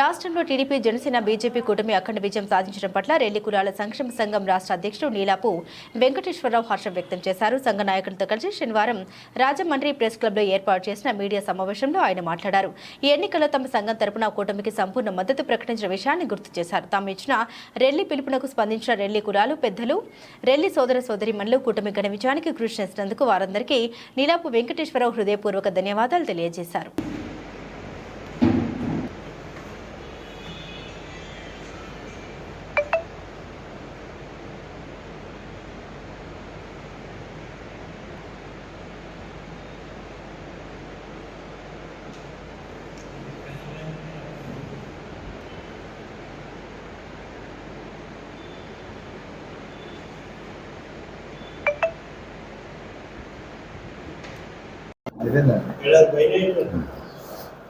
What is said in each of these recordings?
రాష్ట్రంలో TDP Janasena BJP కూటమి అఖండ విజయం సాధించడం పట్ల రెల్లి కులాల సంక్షేమ సంఘం రాష్ట్ర అధ్యక్షుడు నీలాపు వెంకటేశ్వరరావు హర్షం వ్యక్తం చేశారు. సంఘ నాయకులతో కలిసి శనివారం రాజమండ్రి ప్రెస్ క్లబ్లో ఏర్పాటు చేసిన మీడియా సమావేశంలో ఆయన మాట్లాడారు. ఈ ఎన్నికల్లో తమ సంఘం తరపున కూటమికి సంపూర్ణ మద్దతు ప్రకటించిన విషయాన్ని గుర్తు చేశారు. తాము ఇచ్చిన రెల్లి పిలుపునకు స్పందించిన రెల్లి కులాలు పెద్దలు రెల్లి సోదర సోదరిమణులు కూటమి ఘన విజయానికి కృషి చేసినందుకు వారందరికీ నీలాపు వెంకటేశ్వరరావు హృదయపూర్వక ధన్యవాదాలు తెలియజేశారు.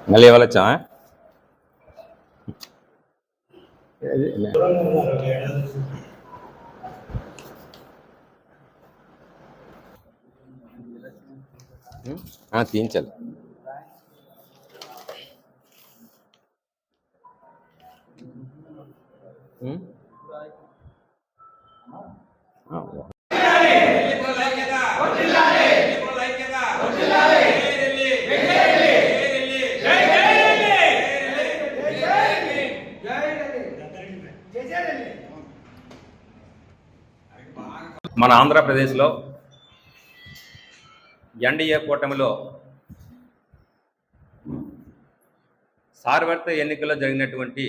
நல்லா வளைச்சான் ஆ தீன் మన ఆంధ్రప్రదేశ్లో ఎన్డీఏ కూటమిలో సార్వత్రిక ఎన్నికల్లో జరిగినటువంటి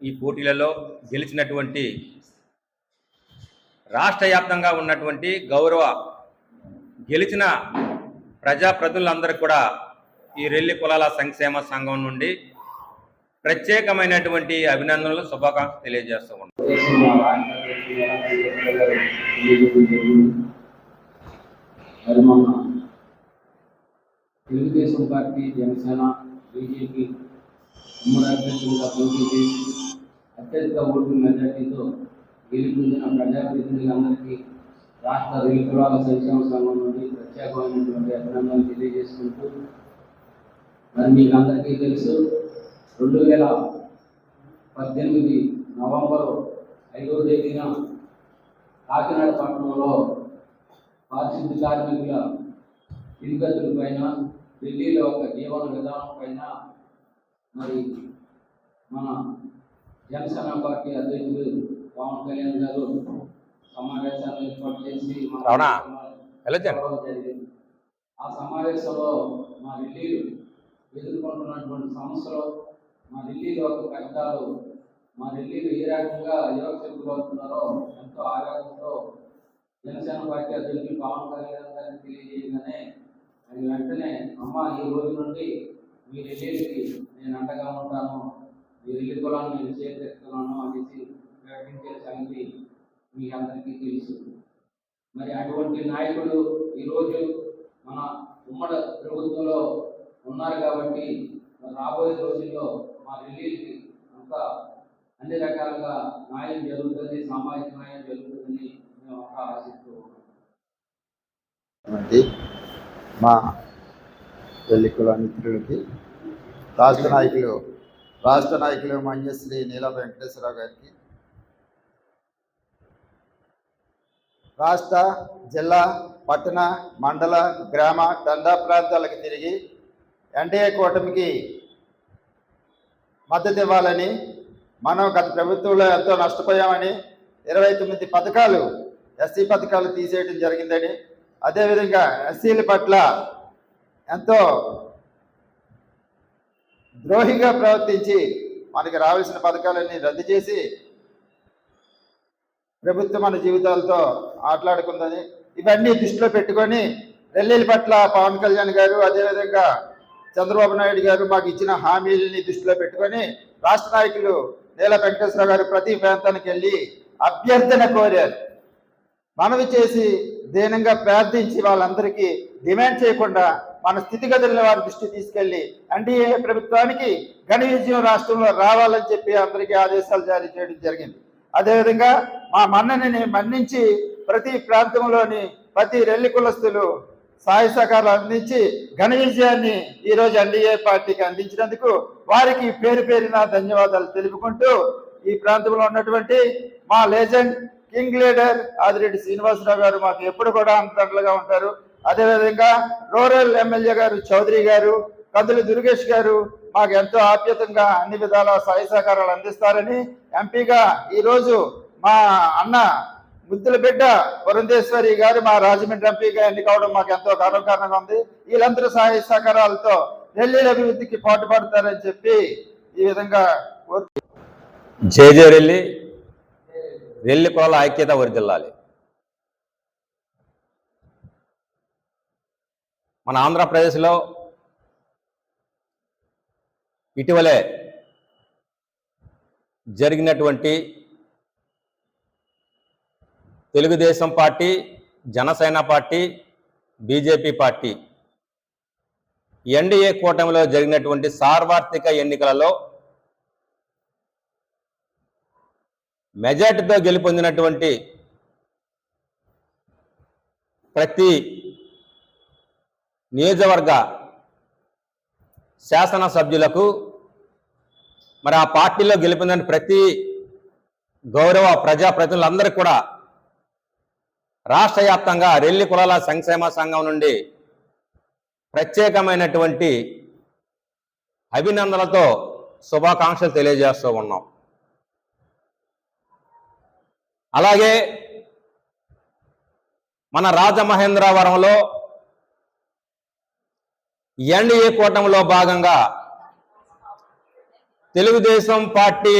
ఈ పోటీలలో గెలిచినటువంటి రాష్ట్ర వ్యాప్తంగా ఉన్నటువంటి గౌరవ గెలిచిన ప్రజాప్రతినిధులందరూ కూడా ఈ రెల్లి కులాల సంక్షేమ సంఘం నుండి ప్రత్యేకమైనటువంటి అభినందనలు శుభాకాంక్షలు తెలియజేస్తూ ఉన్నాం. తెలుగుదేశం పార్టీ జనసేన బీజేపీ ఉమ్మడి పోటీ చేసి అత్యధిక ఓటు మెజార్టీతో గెలుపొందిన ప్రజాప్రతినిధులందరికీ రాష్ట్ర రైతురాల సంక్షేమ సంఘం నుండి ప్రత్యేకమైనటువంటి అభినందనలు తెలియజేసుకుంటూ మరి మీకు అందరికీ తెలుసు రెండు వేల పద్దెనిమిది నవంబరు ఐదవ తేదీన కాకినాడ పట్టణంలో పారిశుద్ధ్య కార్మికుల పైన ఢిల్లీలో ఒక జీవన విధానం పైన మరి మన జనసేన పార్టీ అధ్యక్షుడు పవన్ కళ్యాణ్ గారు సమావేశాన్ని ఏర్పాటు చేసి జరిగింది. ఆ సమావేశంలో మా ఢిల్లీలో ఎదుర్కొంటున్నటువంటి సమస్యలు మా ఢిల్లీలో ఒక కష్టాలు మా ఢిల్లీలో ఏ రకంగా యువకులు అవుతున్నారో ఎంతో ఆవేదనతో జనసేన పార్టీ అధ్యక్షులు పవన్ కళ్యాణ్ గారిని తెలియజేయగానే అది వెంటనే అమ్మ ఈ రోజు నుండి మీ ఢిల్లీకి నేను అండగా ఉంటాను మీ ఢిల్లీ కులాన్ని నేను చేరుతున్నాను అనేసి ప్రకటించే సంగతి మీ అందరికీ తెలుసు. మరి అటువంటి నాయకుడు ఈరోజు మన ఉమ్మడి ప్రభుత్వంలో ఉన్నారు కాబట్టి రాబోయే రోజుల్లో మా ఢిల్లీకి అంతా అన్ని రకాలుగా న్యాయం జరుగుతుంది సామాజిక న్యాయం జరుగుతుందని మేము ఒక ఆశిస్తూ ఉన్నాం. మా పెళ్ళికుల మిత్రులకి రాష్ట్ర నాయకులు రాష్ట్ర నాయకులు మంజశ్రీ నీల వెంకటేశ్వరరావు గారికి రాష్ట్ర జిల్లా పట్టణ మండల గ్రామ తండా ప్రాంతాలకు తిరిగి ఎన్డీఏ కూటమికి మద్దతు ఇవ్వాలని మనం గత ప్రభుత్వంలో ఎంతో నష్టపోయామని ఇరవై తొమ్మిది పథకాలు ఎస్సీ పథకాలు తీసేయడం జరిగిందని అదేవిధంగా ఎస్సీల పట్ల ఎంతో ద్రోహిగా ప్రవర్తించి మనకి రావాల్సిన పథకాలన్నీ రద్దు చేసి ప్రభుత్వం మన జీవితాలతో ఆటలాడుకుందని ఇవన్నీ దృష్టిలో పెట్టుకొని రెల్లీల పట్ల పవన్ కళ్యాణ్ గారు అదేవిధంగా చంద్రబాబు నాయుడు గారు మాకు ఇచ్చిన హామీలని దృష్టిలో పెట్టుకొని రాష్ట్ర నాయకులు నేల వెంకటేశ్వర గారు ప్రతి ప్రాంతానికి వెళ్ళి అభ్యర్థన కోరారు. మనవి చేసి దీనంగా ప్రార్థించి వాళ్ళందరికీ డిమాండ్ చేయకుండా మన స్థితిగతులను వారి దృష్టి తీసుకెళ్ళి ఎన్డీఏ ప్రభుత్వానికి ఘన విజయం రాష్ట్రంలో రావాలని చెప్పి అందరికీ ఆదేశాలు జారీ చేయడం జరిగింది. అదేవిధంగా మా మన్నని మన్నించి ప్రతి ప్రాంతంలోని ప్రతి రెల్లి కులస్తులు సహాయ సహకారాలు అందించి ఘన విజయాన్ని ఈరోజు ఎన్డీఏ పార్టీకి అందించినందుకు వారికి పేరు పేరిన ధన్యవాదాలు తెలుపుకుంటూ ఈ ప్రాంతంలో ఉన్నటువంటి మా legend king leader Adireddy Srinivasarao garu మాకు ఎప్పుడు కూడా అంతగా ఉంటారు. అదేవిధంగా రూరల్ ఎమ్మెల్యే గారు చౌదరి గారు కందులు దుర్గేష్ గారు మాకు ఎంతో ఆప్యతంగా అన్ని విధాల సహాయ సహకారాలు అందిస్తారని ఎంపీగా ఈరోజు మా అన్న ముద్దుల బిడ్డ వరుణేశ్వరి గారు మా రాజమండ్రి ఎంపీగా ఎన్నికవడం మాకు ఎంతో గర్వకారణంగా ఉంది. వీళ్ళందరూ సహాయ సహకారాలతో ఢిల్లీ అభివృద్ధికి పాటుపడతారని చెప్పి ఈ విధంగా కోరు రెల్లి కులాల ఐక్యత వరిదిల్లాలి. మన ఆంధ్రప్రదేశ్లో ఇటీవలే జరిగినటువంటి Telugu Desam party Janasena party BJP party. NDA కూటమిలో జరిగినటువంటి సార్వత్రిక ఎన్నికలలో మెజార్టీతో గెలుపొందినటువంటి ప్రతి నియోజకవర్గ శాసనసభ్యులకు మరి ఆ పార్టీలో గెలిపిన ప్రతి గౌరవ ప్రజాప్రతినిధులందరికీ కూడా రాష్ట్ర వ్యాప్తంగా రెల్లి కులాల సంక్షేమ సంఘం నుండి ప్రత్యేకమైనటువంటి అభినందనలతో శుభాకాంక్షలు తెలియజేస్తూ ఉన్నాం. అలాగే మన రాజమహేంద్రవరంలో ఎన్డీఏ కూటమిలో భాగంగా తెలుగుదేశం పార్టీ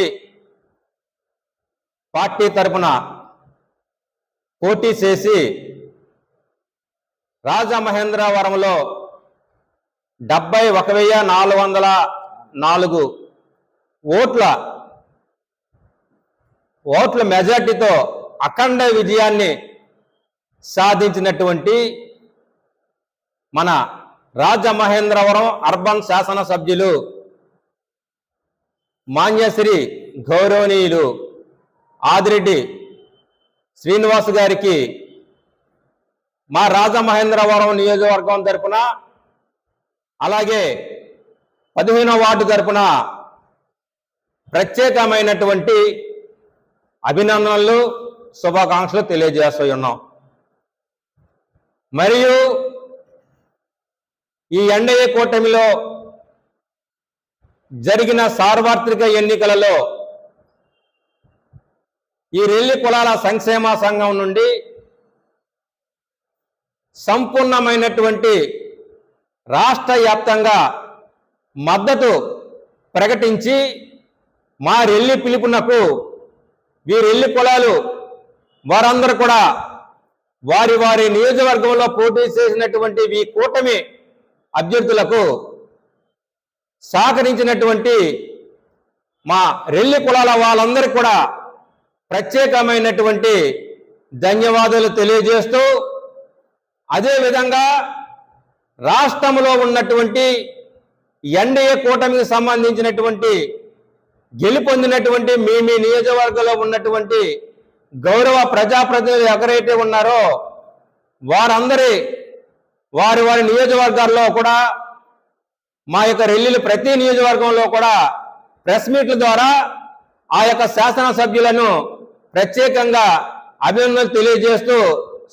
పార్టీ తరపున పోటీ చేసి రాజమహేంద్రవరంలో డెబ్బై ఒక వెయ్యి నాలుగు వందల నాలుగు ఓట్ల ఓట్ల మెజార్టీతో అఖండ విజయాన్ని సాధించినటువంటి మన రాజమహేంద్రవరం అర్బన్ శాసనసభ్యులు మాన్యశ్రీ గౌరవనీయులు ఆదిరెడ్డి శ్రీనివాస్ గారికి మా రాజమహేంద్రవరం నియోజకవర్గం తరపున అలాగే పదిహేనో వార్డు తరపున ప్రత్యేకమైనటువంటి అభినందనలు శుభాకాంక్షలు తెలియజేస్తూ ఉన్నాం. మరియు ఈ ఎన్డీఏ కూటమిలో జరిగిన సార్వత్రిక ఎన్నికలలో ఈ రెల్లి కులాల సంక్షేమ సంఘం నుండి సంపూర్ణమైనటువంటి రాష్ట్ర వ్యాప్తంగా మద్దతు ప్రకటించి మా రెల్లి పిలుపునకు వీరెల్లి కులాలు వారందరూ కూడా వారి వారి నియోజకవర్గంలో పోటీ చేసినటువంటి ఈ కూటమి అభ్యర్థులకు సహకరించినటువంటి మా రెల్లి కులాల వాళ్ళందరికీ కూడా ప్రత్యేకమైనటువంటి ధన్యవాదాలు తెలియజేస్తూ అదేవిధంగా రాష్ట్రంలో ఉన్నటువంటి ఎన్డీఏ కూటమికి సంబంధించినటువంటి గెలుపొందినటువంటి మీ మీ నియోజకవర్గంలో ఉన్నటువంటి గౌరవ ప్రజాప్రతినిధులు ఎవరైతే ఉన్నారో వారందరి వారి వారి నియోజకవర్గాల్లో కూడా మా యొక్క రెల్లీలు ప్రతి నియోజకవర్గంలో కూడా ప్రెస్ మీట్ల ద్వారా ఆ యొక్క శాసనసభ్యులను ప్రత్యేకంగా అభినందనలు తెలియజేస్తూ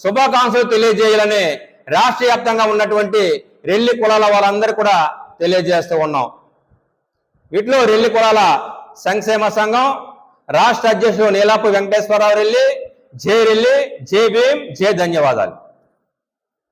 శుభాకాంక్షలు తెలియజేయాలని రాష్ట్ర వ్యాప్తంగా ఉన్నటువంటి రెల్లి కులాల వాళ్ళందరూ కూడా తెలియజేస్తూ ఉన్నాం. వీటిలో రెల్లి కులాల సంక్షేమ సంఘం రాష్ట్ర అధ్యక్షుడు నీలాపు వెంకటేశ్వరరావు రెల్లి జే రెల్లి జే భీం జే ధన్యవాదాలు.